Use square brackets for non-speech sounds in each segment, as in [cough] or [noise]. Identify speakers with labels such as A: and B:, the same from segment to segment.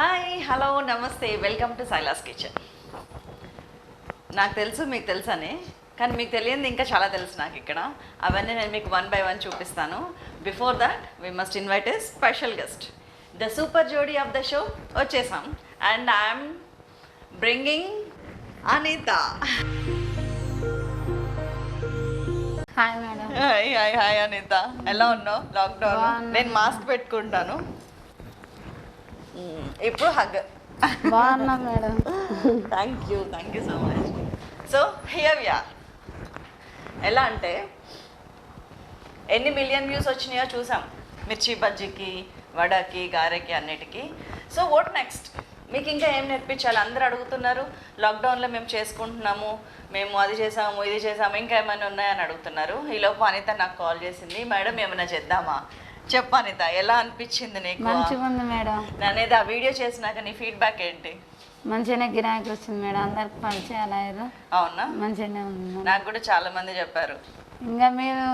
A: Hi hello నమస్తే welcome to Sailas kitchen. నాకు తెలుసు మీకు తెలుసని కానీ మీకు తెలియంది ఇంకా చాలా తెలుసు నాకు ఇక్కడ. అవన్నీ నేను మీకు వన్ బై వన్ చూపిస్తాను. Before that we must invite a special guest the super jodi of the show వచ్చేసాం. And I'm bringing Anitha
B: hi madam
A: hi hi hi Anitha ఎలా ఉన్నావు? లాక్డౌన్. నేను మాస్క్ పెట్టుకుంటాను. ఇప్పుడు హగ్
B: బాగున్నా madam
A: thank you thank you so much so here yeah ఎలా అంటే ఎన్ని మిలియన్ వ్యూస్ వచ్చినాయో చూసాం. మిర్చి బజ్జీకి వడకి గారెకి అన్నిటికీ. సో వాట్ నెక్స్ట్ మీకు ఇంకా ఏం నేర్పించాలి? అందరూ అడుగుతున్నారు. లాక్డౌన్లో మేము చేసుకుంటున్నాము. మేము అది చేసాము ఇది చేసాము ఇంకా ఏమైనా ఉన్నాయని అడుగుతున్నారు. ఈలోపు అనిత నాకు కాల్ చేసింది. మేడం ఏమైనా చేద్దామా? చెప్పు అనిత ఎలా అనిపించింది నీకు?
B: మంచిగా ఉంది మేడం.
A: అనేది ఆ వీడియో చేసినాక నీ ఫీడ్బ్యాక్ ఏంటి?
B: మంచిగానే గిరాకీ వచ్చింది మేడం అందరికి పరిచయాలు అయ్యారు.
A: అవునా?
B: మంచిగానే ఉంది.
A: నాకు కూడా చాలా మంది చెప్పారు.
B: ఇంకా మీరు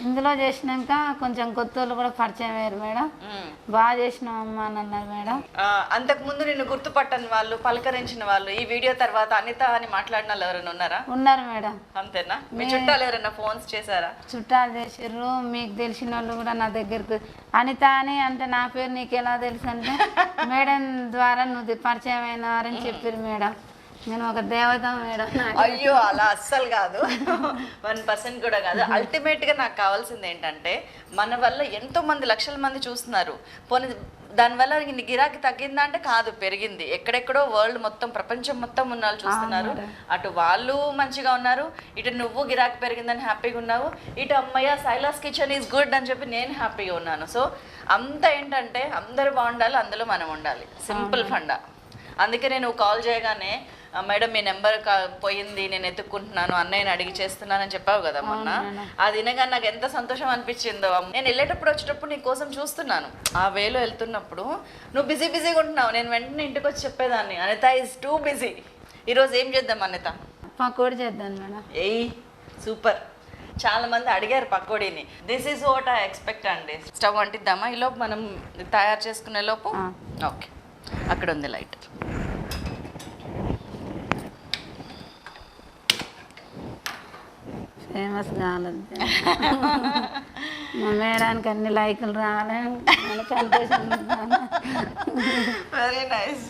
B: ఇందులో చేసినాక కొంచెం కొత్త వాళ్ళు కూడా పరిచయం అయ్యారు మేడం. బాగా చేసినాం అమ్మా అని అన్నారు మేడం.
A: ఆ, అంతకుముందు నిన్ను గుర్తుపట్టని వాళ్ళు పలకరించిన వాళ్ళు ఈ వీడియో తర్వాత అనిత అని మాట్లాడిన వాళ్ళు ఎవరైనా ఉన్నారా?
B: ఉన్నారు మేడం.
A: అంతేనా? మీ చుట్టాలు ఎవరైనా ఫోన్స్ చేశారా?
B: చుట్టాలు చేసిర్రు మీకు తెలిసిన వాళ్ళు కూడా నా దగ్గరకు. అనిత అని అంటే నా పేరు నీకు ఎలా తెలుసు అంటే [laughs] మేడం ద్వారా నువ్వు పరిచయం అయినారని చెప్పారు మేడం. నేను ఒక దేవత మేడం.
A: అయ్యో అలా అస్సలు కాదు. వన్ పర్సెంట్ కూడా కాదు. [laughs] అల్టిమేట్గా నాకు కావాల్సింది ఏంటంటే మన వల్ల ఎంతో మంది లక్షల మంది చూస్తున్నారు. పోనీ దానివల్ల నీ గిరాకీ తగ్గిందా అంటే కాదు పెరిగింది. ఎక్కడెక్కడో వరల్డ్ మొత్తం ప్రపంచం మొత్తం ఉన్న వాళ్ళు చూస్తున్నారు. అటు వాళ్ళు మంచిగా ఉన్నారు ఇటు నువ్వు గిరాకీ పెరిగిందని హ్యాపీగా ఉన్నావు ఇటు అమ్మయ్య సైలాస్ కిచెన్ ఈజ్ గుడ్ అని చెప్పి నేను హ్యాపీగా ఉన్నాను. సో అంతా ఏంటంటే అందరూ బాగుండాలి అందులో మనం ఉండాలి. Simple funda. అందుకే నేను కాల్ చేయగానే "ఆ, మేడం మీ నెంబర్ పోయింది నేను ఎత్తుక్కుంటున్నాను అన్నయ్యని అడిగి చేస్తున్నానని చెప్పావు కదా మొన్న. అది వినగానే నాకు ఎంత సంతోషం అనిపించిందో. నేను వెళ్ళేటప్పుడు వచ్చేటప్పుడు నీ కోసం చూస్తున్నాను. ఆ వేలో వెళ్తున్నప్పుడు నువ్వు బిజీ బిజీగా ఉంటున్నావు. నేను వెంటనే ఇంటికి వచ్చి చెప్పేదాన్ని. అనిత ఈజ్ టూ బిజీ ఈరోజు ఏం చేద్దాం అనిత?
B: పకోడి చేద్దాం మేడం.
A: ఏయ్ సూపర్. చాలా మంది అడిగారు పకోడీని. This is what I expect అండి. స్టవ్ అంటిద్దామా? ఈ లోపు మనం తయారు చేసుకునే లోపు. ఓకే. అక్కడ ఉంది లైట్.
B: ఫేమస్ కాలేదు మా మేడానికి అన్ని లైకులు రావాలి సంతోషం
A: వెరీ నైస్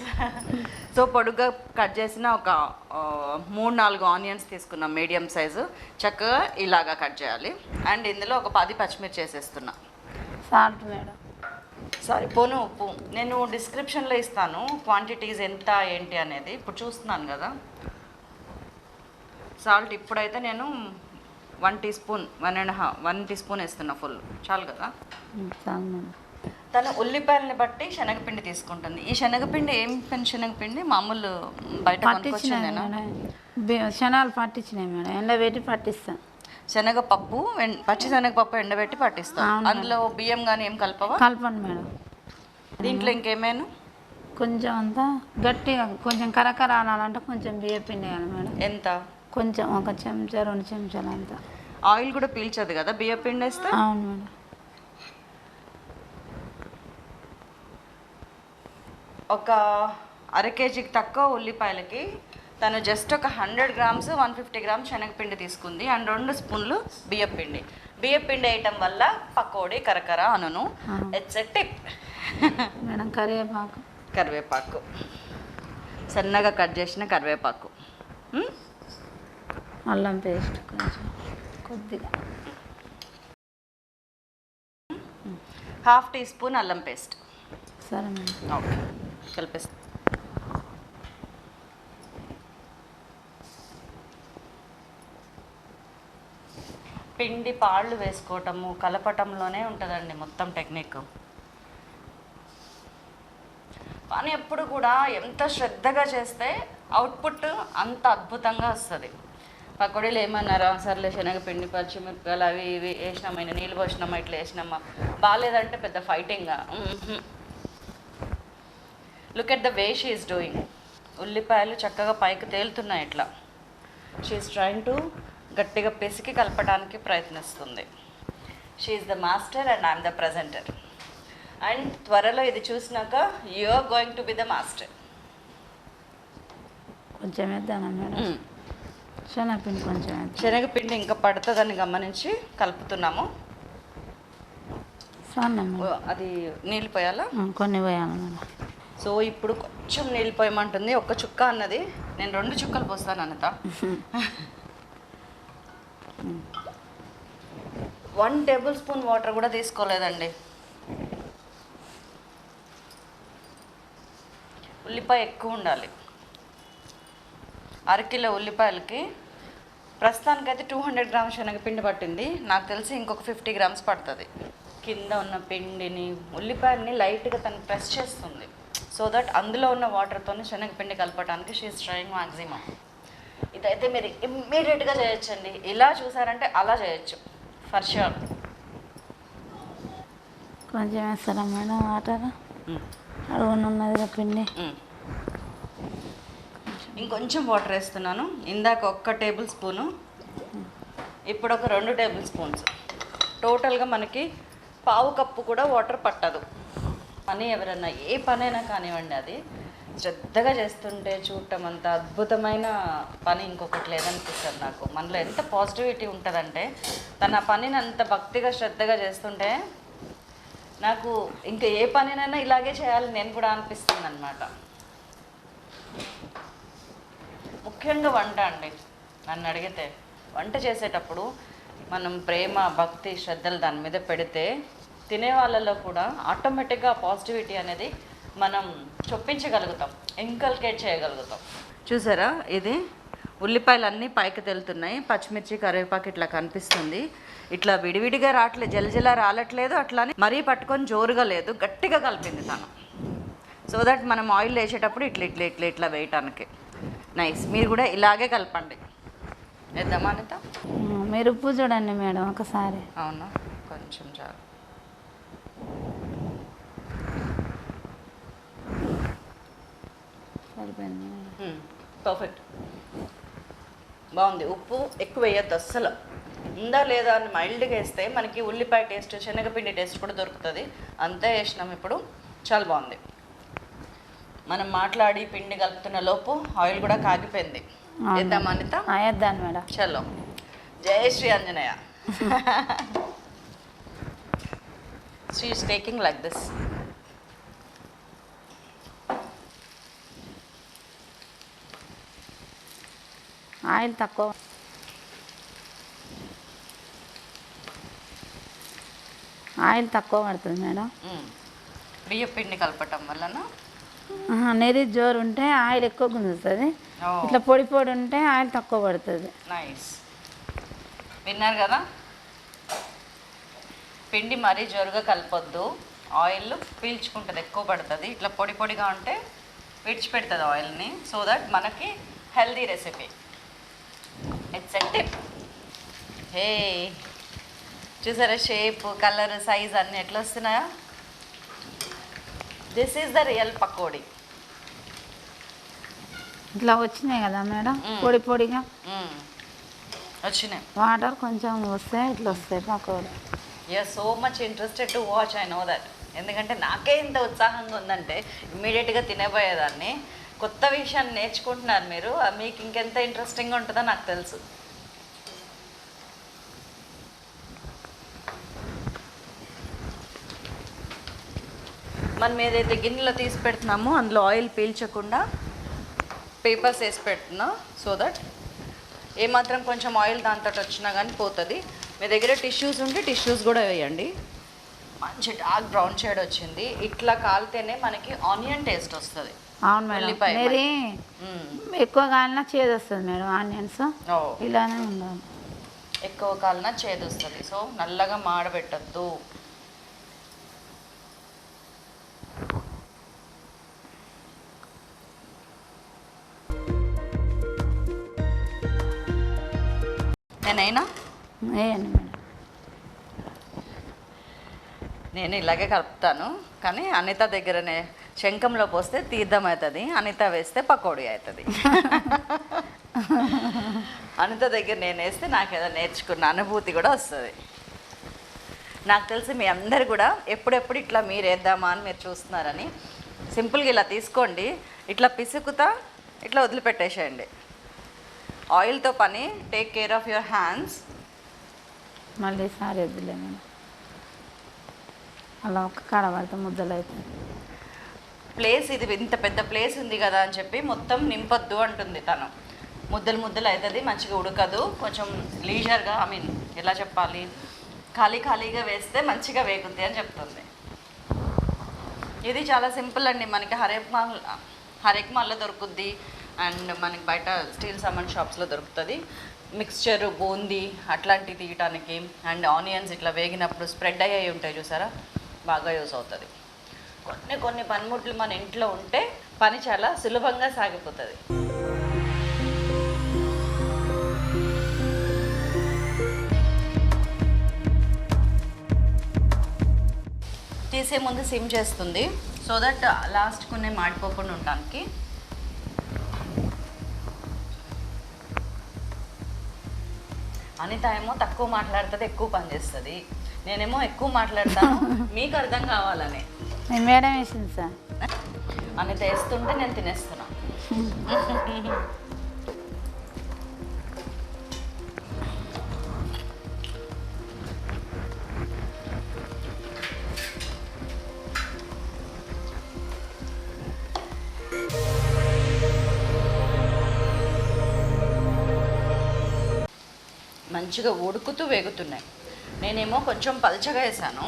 A: సో పొడుగ్గా కట్ చేసిన ఒక మూడు నాలుగు ఆనియన్స్ తీసుకున్నాం మీడియం సైజు. చక్కగా ఇలాగా కట్ చేయాలి. అండ్ ఇందులో ఒక పది పచ్చిమిర్చి వేసేస్తున్నా.
B: Salt madam.
A: సారీ పోను ఉప్పు నేను డిస్క్రిప్షన్లో ఇస్తాను క్వాంటిటీస్ ఎంత ఏంటి అనేది. ఇప్పుడు చూస్తున్నాను కదా. సాల్ట్ ఇప్పుడైతే నేను one teaspoon one and half one teaspoon వేస్తున్నా ఫుల్ చాలు కదా? తను ఉల్లిపాయలని బట్టి శనగపిండి తీసుకుంటుంది. ఈ శనగపిండి ఏం పెన్ శనగపిండి? మామూలు బయట
B: క్షణాలు పట్టించినాయి మేడం. ఎండబెట్టి పట్టిస్తాం.
A: శనగపప్పు పచ్చి శనగపప్పు ఎండబెట్టి పట్టిస్తాం.
B: అవును.
A: అందులో బియ్యం కానీ ఏం కలపవా?
B: కలపండి మేడం.
A: దీంట్లో ఇంకేమైనా?
B: కొంచెం అంతా గట్టిగా కొంచెం కరకర అనాలంటే కొంచెం బియ్య పిండి మేడం.
A: ఎంత?
B: కొంచెం ఒక చెంచా రెండు చెంచాలు అంతా.
A: ఆయిల్ కూడా పీల్చదు కదా బియ్యం పిండి వేస్తే
B: అవును మేడం.
A: ఒక అర కేజీకి తక్కువ ఉల్లిపాయలకి తను జస్ట్ ఒక hundred grams one fifty grams శనగపిండి తీసుకుంది అండ్ రెండు స్పూన్లు బియ్యం పిండి. బియ్యం పిండి వేయటం వల్ల పకోడీ కరకర అనును ఇట్స్ ఎ టిప్.
B: మేడం కరివేపాకు.
A: కరివేపాకు. సన్నగా కట్ చేసిన కరివేపాకు?
B: అల్లం పేస్ట్ కొంచెం కొద్దిగా.
A: హాఫ్ టీ స్పూన్ అల్లం పేస్ట్.
B: సరే మేడం.
A: ఓకే కలిపేస్తా. పిండి పాళ్ళు వేసుకోవటము కలపటంలోనే ఉంటుందండి మొత్తం టెక్నిక్. కానీ ఎప్పుడు కూడా ఎంత శ్రద్ధగా చేస్తే అవుట్పుట్ అంత అద్భుతంగా వస్తుంది. పకోడీలు ఏమన్నారా? సర్లే శనగపిండి పచ్చిమిరపకాయలు అవి ఇవి వేసినామా ఇన్ని నీళ్ళు పోసినామా ఇట్లా వేసినామా? బాగాలేదంటే పెద్ద ఫైటింగ్గా look at the way she is doing ఉల్లిపాయలు చక్కగా పైకి తేలుతున్నాయి ఇట్లా. షీఈస్ ట్రైంగ్ టు గట్టిగా పిసికి కలపడానికి ప్రయత్నిస్తుంది. She is the master and I'm the presenter and త్వరలో ఇది చూసినాక you are going to be the master
B: కొంచెం వేద్దానా మేడం? శనగపిండి కొంచెం
A: శనగపిండి ఇంకా పడుతుందని గమనించి కలుపుతున్నాము. అది నీళ్ళు పోయాలా?
B: కొన్ని పోయాలి
A: సో ఇప్పుడు కొంచెం నీళ్ళు పోయమంటుంది. ఒక్క చుక్క అన్నది. నేను రెండు చుక్కలు పోస్తాను అన్నత [laughs] వన్ టేబుల్ స్పూన్ వాటర్ కూడా తీసుకోలేదండి. ఉల్లిపాయ ఎక్కువ ఉండాలి. అరకిలో ఉల్లిపాయలకి ప్రస్తుతానికైతే టూ హండ్రెడ్ గ్రామ్స్ శనగపిండి పట్టింది. నాకు తెలిసి ఇంకొక ఫిఫ్టీ గ్రామ్స్ పడుతుంది. కింద ఉన్న పిండిని ఉల్లిపాయల్ని లైట్గా తను ప్రెస్ చేస్తుంది. సో దట్ అందులో ఉన్న వాటర్తో శనగపిండి కలపడానికి షీఈస్ ట్రయింగ్ మ్యాక్సిమం ఇదైతే మీరు ఇమ్మీడియట్గా చేయొచ్చండి. ఇలా చూసారంటే అలా చేయొచ్చు. ఫర్ షూర్
B: కొంచెం వేస్తారా మేడం వాటర్? అడుగున ఉన్నదిగా పిండి.
A: ఇంకొంచెం వాటర్ వేస్తున్నాను. ఇందాక ఒక్క టేబుల్ స్పూను. ఇప్పుడు ఒక రెండు టేబుల్ స్పూన్స్. టోటల్గా మనకి పావు కప్పు కూడా వాటర్ పట్టదు. పని ఎవరన్నా ఏ పనైనా కానివ్వండి అది. శ్రద్ధగా చేస్తుంటే చూడటం అంత అద్భుతమైన పని ఇంకొకటి లేదనిపిస్తుంది నాకు. మనలో ఎంత పాజిటివిటీ ఉంటుందంటే తన పనిని అంత భక్తిగా శ్రద్ధగా చేస్తుంటే నాకు ఇంకా ఏ పనినైనా ఇలాగే చేయాలి నేను కూడా అనిపిస్తుంది అనమాట ముఖ్యంగా వంట అండి. నన్ను అడిగితే వంట చేసేటప్పుడు మనం ప్రేమ భక్తి శ్రద్ధలు దాని మీద పెడితే తినే వాళ్ళలో కూడా ఆటోమేటిక్గా పాజిటివిటీ అనేది మనం చొప్పించగలుగుతాం ఇంకల్కేట్ చేయగలుగుతాం. చూసారా? ఇది ఉల్లిపాయలు అన్నీ పైకి తెలుతున్నాయి. పచ్చిమిర్చి కరివేపాకు ఇట్లా కనిపిస్తుంది. ఇట్లా విడివిడిగా రావట్లేదు జలజల రాలట్లేదు అట్లానే మరీ పట్టుకొని జోరుగా లేదు. గట్టిగా కలిపింది తను. సో దట్ మనం ఆయిల్ వేసేటప్పుడు ఇట్లా ఇట్లా ఇట్లా ఇట్లా వేయటానికి. నైస్ మీరు కూడా ఇలాగే కలపండి. వేద్దామా అనిత?
B: మీరు ఉప్పు చూడండి మేడం ఒకసారి.
A: అవునా? కొంచెం చాలు.
B: సరిపోయింది.
A: పర్ఫెక్ట్ బాగుంది. ఉప్పు ఎక్కువ వేయద్దు అస్సలు. ఉందా లేదా అని మైల్డ్గా వేస్తే మనకి ఉల్లిపాయ టేస్ట్ శనగపిండి టేస్ట్ కూడా దొరుకుతుంది. అంతే వేసినాం ఇప్పుడు. చాలా బాగుంది. మనం మాట్లాడి పిండి కలుపుతున్న లోపు ఆయిల్ కూడా కాగిపోయింది. వేద్దామా అనిత?
B: వేద్దాను మేడం.
A: చలో. జై Shri Anjaneya. Sri is taking like this
B: oil తక్కువ. ఆయిల్ తక్కువ పడుతుంది మేడం.
A: బియ్య పిండి కలపటం వలన
B: నెరి జోరు ఉంటే ఆయిల్ ఎక్కువ గుంజుతుంది. ఇట్లా పొడి పొడి ఉంటే ఆయిల్ తక్కువ పడుతుంది.
A: నైస్. విన్నారు కదా? పిండి మరీ జోరుగా కలపొద్దు. ఆయిల్ పీల్చుకుంటుంది ఎక్కువ పడుతుంది. ఇట్లా పొడి పొడిగా ఉంటే విడిచిపెడుతుంది ఆయిల్ని సో దట్ మనకి healthy recipe. It's a tip hey చూసారా షేప్ కలర్ సైజ్ అన్నీ ఎట్లా వస్తున్నాయా? This is the real pakodi
B: ఇట్లా వచ్చినాయి కదా మేడం. పొడి పొడిగా.
A: వచ్చినాయి.
B: వాటర్ కొంచెం వస్తే ఇట్లా వస్తాయి pakodi
A: you're so much interested to watch I know that ఎందుకంటే నాకే ఇంత ఉత్సాహంగా ఉందంటే ఇమ్మీడియట్గా తినేపోయేదాన్ని కొత్త విషయాన్ని నేర్చుకుంటున్నారు మీరు. మీకు ఇంకెంత ఇంట్రెస్టింగ్గా ఉంటుందో నాకు తెలుసు. మనం ఏదైతే గిన్నెలో తీసి పెడుతున్నామో అందులో ఆయిల్ పీల్చకుండా పేపర్స్ వేసి పెడుతున్నా సో దట్ ఏమాత్రం కొంచెం ఆయిల్ దాంతో వచ్చినా కానీ పోతుంది. మీ దగ్గర టిష్యూస్ ఉంటే టిష్యూస్ కూడా వేయండి. మంచి డార్క్ బ్రౌన్ షేడ్ వచ్చింది. ఇట్లా కాలితేనే మనకి ఆనియన్ టేస్ట్ వస్తుంది.
B: అవును మేడం. ఎక్కువ కాలినా చేదు వస్తుంది మేడం ఆనియన్స్. ఇలానే ఉండాలి.
A: ఎక్కువ కాలిన చేదు వస్తుంది. సో నల్లగా మాడబెట్టద్దు.
B: వేయండి మేడం.
A: నేను ఇలాగే కలుపుతాను కానీ అనిత దగ్గరనే శంఖంలో పోస్తే తీర్థం అవుతుంది అనిత వేస్తే పకోడీ అవుతుంది. అనిత దగ్గర నేను వేస్తే నాకు ఏదో నేర్చుకున్న అనుభూతి కూడా వస్తుంది. నాకు తెలిసి మీ అందరు కూడా ఎప్పుడెప్పుడు ఇట్లా మీరు వేద్దామా అని మీరు చూస్తున్నారని సింపుల్గా ఇలా తీసుకోండి ఇట్లా పిసుకుతా ఇట్లా వదిలిపెట్టేసేయండి. ఆయిల్తో పని take care of your hands
B: మళ్ళీ సారి వద్దులే మేడం అలా ఒక్క కాడ పడితే ముద్దలు అవుతుంది
A: ప్లేస్ ఇది ఇంత పెద్ద ప్లేస్ ఉంది కదా అని చెప్పి మొత్తం నింపొద్దు అంటుంది తను. ముద్దలు ముద్దలు అవుతుంది మంచిగా ఉడకదు. కొంచెం లీజర్గా ఐ మీన్ ఎలా చెప్పాలి? ఖాళీ ఖాళీగా వేస్తే మంచిగా వేగుద్ది అని చెప్తుంది. ఇది చాలా సింపుల్ అండి. మనకి హరేక్ మాల్ హరేక్ మాల్లో దొరుకుద్ది. అండ్ మనకి బయట స్టీల్ సామాన్ షాప్స్లో దొరుకుతుంది. మిక్స్చర్ బూందీ అట్లాంటివి తీయటానికి అండ్ ఆనియన్స్ ఇట్లా వేగినప్పుడు స్ప్రెడ్ అయ్యాయి ఉంటాయి చూసారా? బాగా యూస్ అవుతుంది. కొన్ని కొన్ని పనిముట్లు మన ఇంట్లో ఉంటే పని చాలా సులభంగా సాగిపోతుంది. తీసే ముందు సిమ్ చేస్తుంది. సో దట్ లాస్ట్ కొన్ని మాడిపోకుండా ఉండడానికి అనిత ఏమో తక్కువ మాట్లాడుతుంది ఎక్కువ పని చేస్తుంది. నేనేమో ఎక్కువ మాట్లాడతాను [laughs] మీకు అర్థం కావాలని.
B: మీ మేడం వేసింది సార్.
A: అనిత వేస్తుంటే నేను తినేస్తున్నా. [laughs] మంచిగా ఉడుకుతూ వేగుతున్నాయి. నేనేమో కొంచెం పల్చగా వేసాను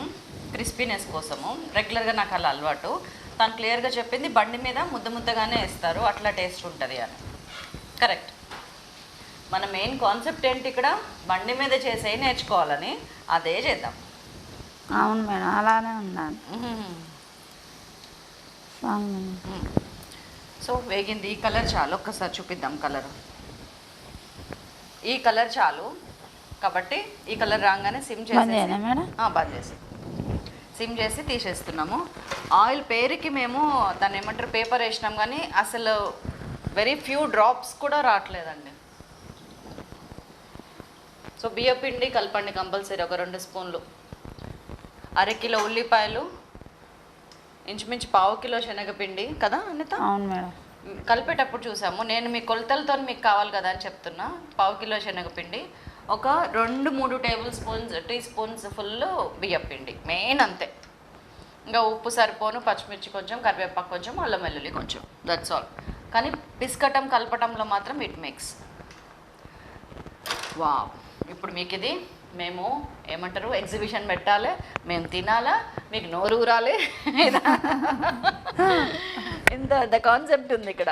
A: క్రిస్పీనెస్ కోసము. రెగ్యులర్గా నాకు అలా అలవాటు. తను క్లియర్గా చెప్పింది బండి మీద ముద్ద ముద్దగానే వేస్తారు అట్లా టేస్ట్ ఉంటుంది అని. కరెక్ట్. మన మెయిన్ కాన్సెప్ట్ ఏంటి ఇక్కడ? బండి మీద చేసే నేర్చుకోవాలని. అదే చేద్దాం.
B: అవును మేడం అలానే ఉన్నాను.
A: సో వేగింది. ఈ కలర్ చాలు. ఒక్కసారి చూపిద్దాం కలర్. ఈ కలర్ చాలు. కాబట్టి ఈ కలర్ రాగానే సిమ్ చేసి బంద్ చేసి. సిమ్ చేసి తీసేస్తున్నాము. ఆయిల్ పేరుకి మేము దాన్ని ఏమంటారు పేపర్ వేసినాం కానీ అసలు వెరీ ఫ్యూ డ్రాప్స్ కూడా రావట్లేదండి. సో బియ్య పిండి కలపండి కంపల్సరీ ఒక రెండు స్పూన్లు. అర కిలో ఉల్లిపాయలు ఇంచుమించు పావు కిలో శనగపిండి కదా అనిత?
B: అవును మేడం.
A: కలిపేటప్పుడు చూసాము. నేను మీ కొలతలతో మీకు కావాలి కదా అని చెప్తున్నా. పావు కిలో శనగపిండి ఒక రెండు మూడు tablespoons teaspoons full బియ్యం పిండి. మెయిన్ అంతే. ఇంకా ఉప్పు సరిపోను పచ్చిమిర్చి కొంచెం కరివేపాకు కొంచెం అల్లం వెల్లుల్లి కొంచెం. దట్స్ ఆల్ కానీ పిస్కటం కలపటంలో మాత్రం ఇట్ మిక్స్ వా ఇప్పుడు మీకు ఇది మేము ఏమంటారు? ఎగ్జిబిషన్ పెట్టాలి మేము తినాలా మీకు నోరు ఊరాలి. ఇంత ద కాన్సెప్ట్ ఉంది ఇక్కడ.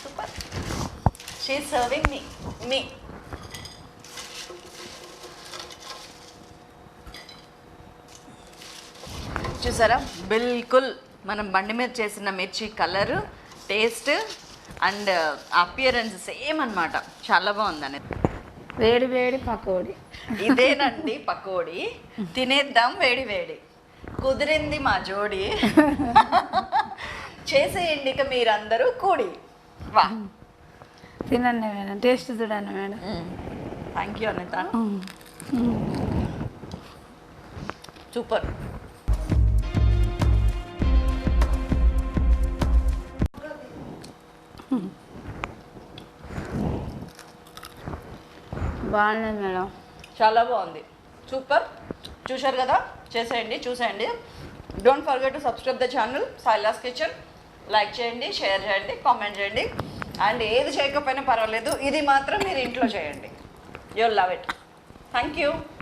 A: సూపర్ షీ సర్వింగ్ మీ మీ చూసారా? బిల్కుల్ మనం బండి మీద చేసిన మిర్చి colour taste and appearance same అన్నమాట. చాలా బాగుంది అనేది
B: వేడి వేడి పకోడి.
A: ఇదేనండి పకోడి. తినేద్దాం వేడి వేడి. కుదిరింది మా జోడి. చేసేయండి ఇక మీరందరూ కూడి. వా.
B: తినండి మేడం టేస్ట్ చూడండి madam.
A: Thank you Anitha. Super.
B: బాగుంది మేడం.
A: చాలా బాగుంది. సూపర్. చూశారు కదా? చేసేయండి చూసేయండి. Don't forget to subscribe the channel Sailas kitchen like చేయండి షేర్ చేయండి కామెంట్ చేయండి. అండ్ ఏది చేయకపోయినా పర్వాలేదు. ఇది మాత్రం మీరు ఇంట్లో చేయండి. You love it thank you